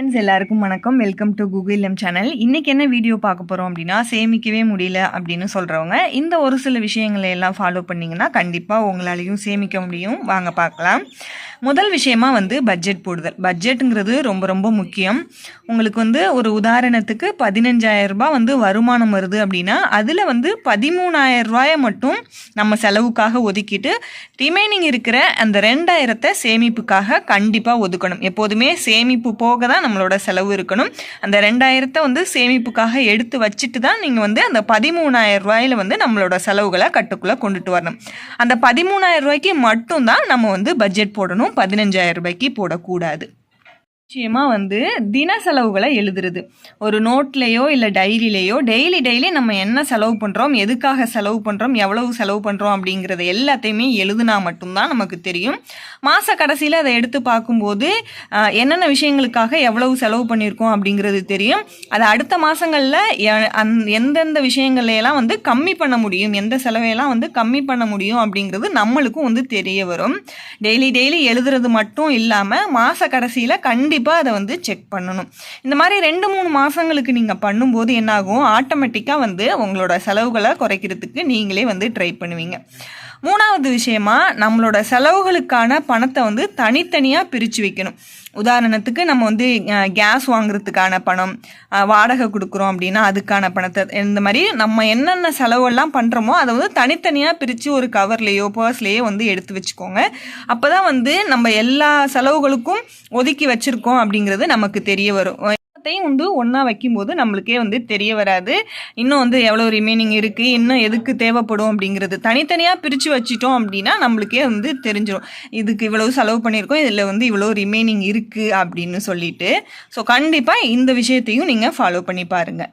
Friends எல்லாருக்கும் வணக்கம். Welcome to Google M channel இன்றைக்கி என்ன வீடியோ பார்க்க போகிறோம் அப்படின்னா சேமிக்கவே முடியல அப்படின்னு சொல்கிறவங்க இந்த ஒரு சில விஷயங்களை எல்லாம் ஃபாலோ பண்ணிங்கன்னா கண்டிப்பாக உங்களாலையும் சேமிக்க முடியும். வாங்க பார்க்கலாம். முதல் விஷயமா வந்து பட்ஜெட் போடுதல். பட்ஜெட்டுங்கிறது ரொம்ப ரொம்ப முக்கியம். உங்களுக்கு வந்து ஒரு உதாரணத்துக்கு பதினஞ்சாயிரம் ரூபாய் வந்து வருமானம் வருது அப்படின்னா அதில் வந்து பதிமூணாயிரம் ரூபாயை மட்டும் நம்ம செலவுக்காக ஒதுக்கிட்டு ரிமைனிங் இருக்கிற அந்த ரெண்டாயிரத்தை சேமிப்புக்காக கண்டிப்பாக ஒதுக்கணும். எப்போதுமே சேமிப்பு போக தான் நம்மளோட செலவு இருக்கணும். அந்த ரெண்டாயிரத்தை வந்து சேமிப்புக்காக எடுத்து வச்சுட்டு தான் நீங்கள் வந்து அந்த பதிமூணாயிரம் ரூபாயில வந்து நம்மளோட செலவுகளை கட்டுக்குள்ளே கொண்டுட்டு வரணும். அந்த பதிமூணாயிரம் ரூபாய்க்கு மட்டும்தான் நம்ம வந்து பட்ஜெட் போடணும். பதினஞ்சாயிரம் ரூபாய்க்கு போடக்கூடாது. நிச்சயமாக வந்து தின செலவுகளை எழுதுறது. ஒரு நோட்லேயோ இல்லை டைரியிலையோ டெய்லி டெய்லி நம்ம என்ன செலவு பண்ணுறோம் எதுக்காக செலவு பண்ணுறோம் எவ்வளவு செலவு பண்ணுறோம் அப்படிங்கிறத எல்லாத்தையுமே எழுதுனா மட்டும்தான் நமக்கு தெரியும். மாத கடைசியில் அதை எடுத்து பார்க்கும்போது என்னென்ன விஷயங்களுக்காக எவ்வளவு செலவு பண்ணியிருக்கோம் அப்படிங்கிறது தெரியும். அது அடுத்த மாதங்களில் அந் எந்தெந்த விஷயங்களையெல்லாம் வந்து கம்மி பண்ண முடியும் எந்த செலவையெல்லாம் வந்து கம்மி பண்ண முடியும் அப்படிங்கிறது நம்மளுக்கும் வந்து தெரிய வரும். டெய்லி டெய்லி எழுதுறது மட்டும் இல்லாமல் மாத கடைசியில் கண்டிப்பாக கண்டிப்பாக அதை வந்து செக் பண்ணணும். இந்த மாதிரி ரெண்டு மூணு மாதங்களுக்கு நீங்கள் பண்ணும்போது என்னாகும்? ஆட்டோமேட்டிக்காக வந்து உங்களோட செலவுகளை குறைக்கிறதுக்கு நீங்களே வந்து ட்ரை பண்ணுவீங்க. மூணாவது விஷயமா நம்மளோட செலவுகளுக்கான பணத்தை வந்து தனித்தனியாக பிரித்து வைக்கணும். உதாரணத்துக்கு நம்ம வந்து கேஸ் வாங்குறதுக்கான பணம் வாடகை கொடுக்குறோம் அப்படின்னா அதுக்கான பணத்தை இந்த மாதிரி நம்ம என்னென்ன செலவெல்லாம் பண்ணுறோமோ அதை வந்து தனித்தனியாக பிரித்து ஒரு கவர்லேயோ பர்ஸ்லேயோ வந்து எடுத்து வச்சுக்கோங்க. அப்போ தான் வந்து நம்ம எல்லா செலவுகளுக்கும் ஒதுக்கி வச்சுருக்கோம் அப்படிங்கிறது நமக்கு தெரிய வரும். எல்லாத்தையும் வந்து ஒன்றா வைக்கும்போது நம்மளுக்கே வந்து தெரிய வராது. இன்னும் வந்து எவ்வளோ ரிமைனிங் இருக்குது இன்னும் எதுக்கு தேவைப்படும் அப்படிங்கிறது. தனித்தனியாக பிரித்து வச்சிட்டோம் அப்படின்னா நம்மளுக்கே வந்து தெரிஞ்சிடும் இதுக்கு இவ்வளவு செலவு பண்ணியிருக்கோம். இதில் வந்து இவ்வளோ ரிமைனிங் இருக்குது அப்படின்னு சொல்லிட்டு. ஸோ கண்டிப்பாக இந்த விஷயத்தையும் நீங்கள் ஃபாலோ பண்ணி பாருங்கள்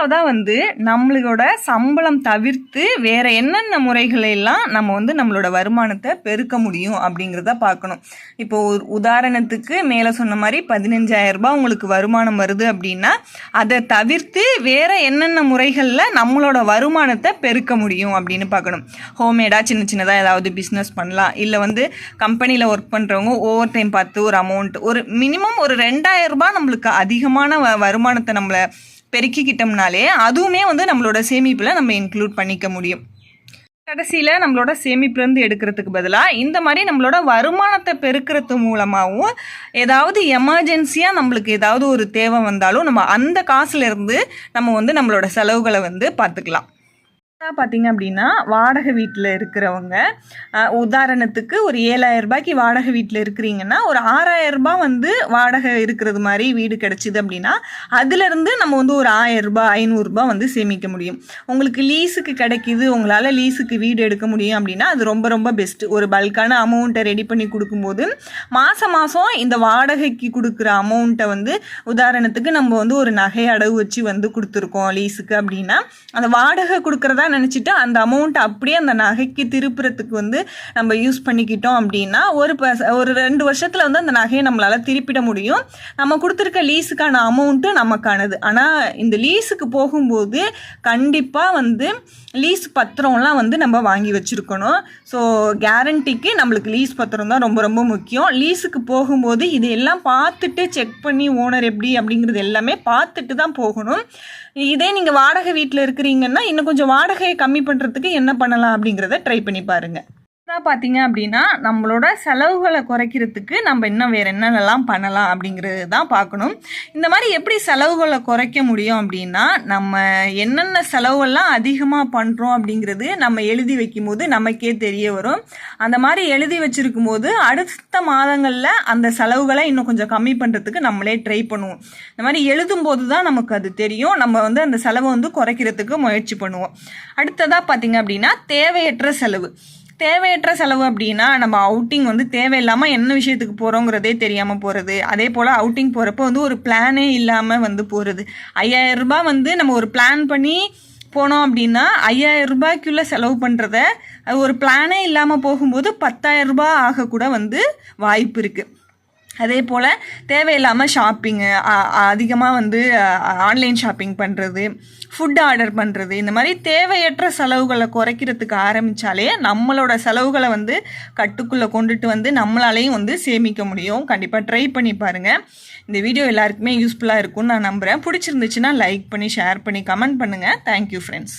மூணாவதாக வந்து நம்மளோட சம்பளம் தவிர்த்து வேற என்னென்ன முறைகளெல்லாம் நம்ம வந்து நம்மளோட வருமானத்தை பெருக்க முடியும் அப்படிங்கிறத பார்க்கணும். இப்போ ஒரு உதாரணத்துக்கு மேலே சொன்ன மாதிரி பதினஞ்சாயிரம் ரூபாய் உங்களுக்கு வருமானம் வருது அப்படின்னா அதை தவிர்த்து வேற என்னென்ன முறைகளில் நம்மளோட வருமானத்தை பெருக்க முடியும் அப்படின்னு பார்க்கணும். ஹோம்மேடாக சின்ன சின்னதாக ஏதாவது பிஸ்னஸ் பண்ணலாம். இல்லை வந்து கம்பெனியில் ஒர்க் பண்ணுறவங்க ஓவர் டைம் பார்த்து ஒரு அமௌண்ட் ஒரு மினிமம் ஒரு ரெண்டாயிரம் ரூபாய் நம்மளுக்கு அதிகமான வ வருமானத்தை நம்மளை பெருக்கிக்கிட்டோம்னாலே அதுவுமே வந்து நம்மளோட சேமிப்பில் நம்ம இன்க்ளூட் பண்ணிக்க முடியும். கடைசியில் நம்மளோட சேமிப்புலேருந்து எடுக்கிறதுக்கு பதிலாக இந்த மாதிரி நம்மளோட வருமானத்தை பெருக்கிறது மூலமாகவும் ஏதாவது எமர்ஜென்சியாக நம்மளுக்கு ஏதாவது ஒரு தேவை வந்தாலும் நம்ம அந்த காசுலேருந்து நம்ம வந்து நம்மளோட செலவுகளை வந்து பார்த்துக்கலாம். பார்த்தீங்க அப்படின்னா வாடகை வீட்டில் இருக்கிறவங்க உதாரணத்துக்கு ஒரு ஏழாயிரம் ரூபாய்க்கு வாடகை வீட்டில் இருக்கிறீங்கன்னா ஒரு ஆறாயிரம் ரூபாய் வந்து வாடகை இருக்கிறது மாதிரி வீடு கிடச்சிது அப்படின்னா அதுலேருந்து நம்ம வந்து ஒரு ஆயிரம் ரூபாய் ஐநூறுரூபா வந்து சேமிக்க முடியும். உங்களுக்கு லீஸுக்கு கிடைக்கிது உங்களால் லீஸுக்கு வீடு எடுக்க முடியும் அப்படின்னா அது ரொம்ப ரொம்ப பெஸ்ட்டு ஒரு பல்கான அமௌண்ட்டை ரெடி பண்ணி கொடுக்கும்போது மாதம் மாதம் இந்த வாடகைக்கு கொடுக்குற அமௌண்ட்டை வந்து உதாரணத்துக்கு நம்ம வந்து ஒரு நகை அடவு வச்சு வந்து கொடுத்துருக்கோம் லீஸுக்கு அப்படின்னா அந்த வாடகை கொடுக்குறதா நினச்சிட்டு அந்த அமௌண்ட்டை அப்படியே அந்த நகைக்கு திருப்புறத்துக்கு வந்து நம்ம யூஸ் பண்ணிக்கிட்டோம் அப்படின்னா ஒரு ப- ஒரு ரெண்டு வருஷத்தில் வந்து அந்த நகையை நம்மளால் திருப்பிட முடியும். நம்ம கொடுத்துருக்க லீஸுக்கான அமௌண்ட்டும் நமக்கானது. ஆனால் இந்த லீஸுக்கு போகும்போது கண்டிப்பாக வந்து லீஸ் பத்திரம்லாம் வந்து நம்ம வாங்கி வச்சுருக்கணும். ஸோ கேரண்டிக்கு நம்மளுக்கு லீஸ் பத்திரம் தான் ரொம்ப ரொம்ப முக்கியம். லீஸுக்கு போகும்போது இது எல்லாம் பார்த்துட்டு செக் பண்ணி ஓனர் எப்படி அப்படிங்கிறது எல்லாமே பார்த்துட்டு தான் போகணும். இதே நீங்கள் வாடகை வீட்டில் இருக்கிறீங்கன்னா இன்னும் கொஞ்சம் வாடகை வாடகையை கம்மி பண்ணுறதுக்கு என்ன பண்ணலாம் அப்படிங்கிறத ட்ரை பண்ணி பாருங்கள் அதான் பார்த்தீங்க அப்படின்னா நம்மளோட செலவுகளை குறைக்கிறதுக்கு நம்ம இன்னும் வேறு என்னென்னலாம் பண்ணலாம் அப்படிங்கிறது தான் பார்க்கணும். இந்த மாதிரி எப்படி செலவுகளை குறைக்க முடியும் அப்படின்னா நம்ம என்னென்ன செலவுகள்லாம் அதிகமாக பண்ணுறோம் அப்படிங்கிறது நம்ம எழுதி வைக்கும் போது நமக்கே தெரிய வரும். அந்த மாதிரி எழுதி வச்சுருக்கும் போது அடுத்த மாதங்களில் அந்த செலவுகளை இன்னும் கொஞ்சம் கம்மி பண்ணுறதுக்கு நம்மளே ட்ரை பண்ணுவோம். இந்த மாதிரி எழுதும்போது தான் நமக்கு அது தெரியும். நம்ம வந்து அந்த செலவை வந்து குறைக்கிறதுக்கு முயற்சி பண்ணுவோம். அடுத்ததாக பார்த்தீங்க அப்படின்னா தேவையற்ற செலவு. தேவையற்ற செலவு அப்படின்னா நம்ம அவுட்டிங் வந்து தேவையில்லாமல் என்ன விஷயத்துக்கு போகிறோங்கிறதே தெரியாமல் போகிறது அதே போல் அவுட்டிங் போகிறப்போ வந்து ஒரு பிளானே இல்லாமல் வந்து போகிறது ஐயாயிரம் ரூபாய் வந்து நம்ம ஒரு பிளான் பண்ணி போனோம் அப்படின்னா ஐயாயிரம் ரூபாய்க்குள்ளே செலவு பண்ணுறத ஒரு பிளானே இல்லாமல் போகும்போது பத்தாயிரம் ரூபாய் ஆகக்கூட வந்து வாய்ப்பு இருக்குது அதே போல் தேவையில்லாமல் ஷாப்பிங்கு அதிகமாக வந்து ஆன்லைன் ஷாப்பிங் பண்ணுறது ஃபுட் ஆர்டர் பண்ணுறது இந்த மாதிரி தேவையற்ற செலவுகளை குறைக்கிறதுக்கு ஆரம்பித்தாலே நம்மளோட செலவுகளை வந்து கட்டுக்குள்ளே கொண்டுட்டு வந்து நம்மளாலையும் வந்து சேமிக்க முடியும். கண்டிப்பாக ட்ரை பண்ணி பாருங்கள் இந்த வீடியோ எல்லாருக்குமே யூஸ்ஃபுல்லாக இருக்கும்னு நான் நம்புகிறேன் பிடிச்சிருந்துச்சுன்னா லைக் பண்ணி ஷேர் பண்ணி கமெண்ட் பண்ணுங்கள் தேங்க்யூ ஃப்ரெண்ட்ஸ்